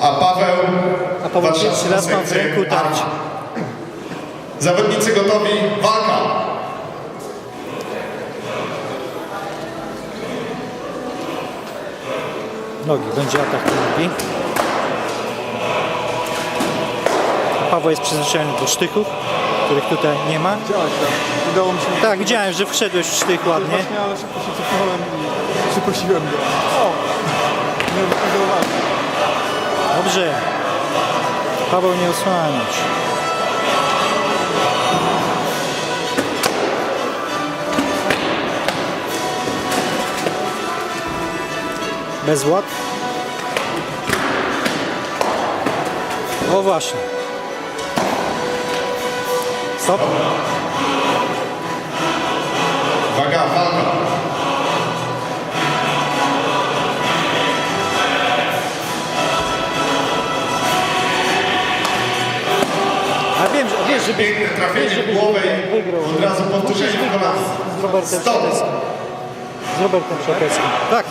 Paweł. A Paweł Warszawa, pierwszy raz ma w ręku A. tarczę. Zawodnicy gotowi, walka! Nogi, będzie atak nogi. Paweł jest przyzwyczajony do sztychów, których tutaj nie ma. Działać tam. Udało mi się. Tak, widziałem, że wszedłeś w sztych ładnie. Właśnie, ale szybko się cofnąłem i przeprosiłem go. O! Nie nie zauważył. Dobrze. Paweł nie osłaniać. Bez ład. O właśnie. Stop. Uwaga, walka! Wiesz, żeby Piękne trafienie głowę i wygrał. od razu powtórzenie kolana. z Robertem Stop! Z Robertem Szapeckim. Tak.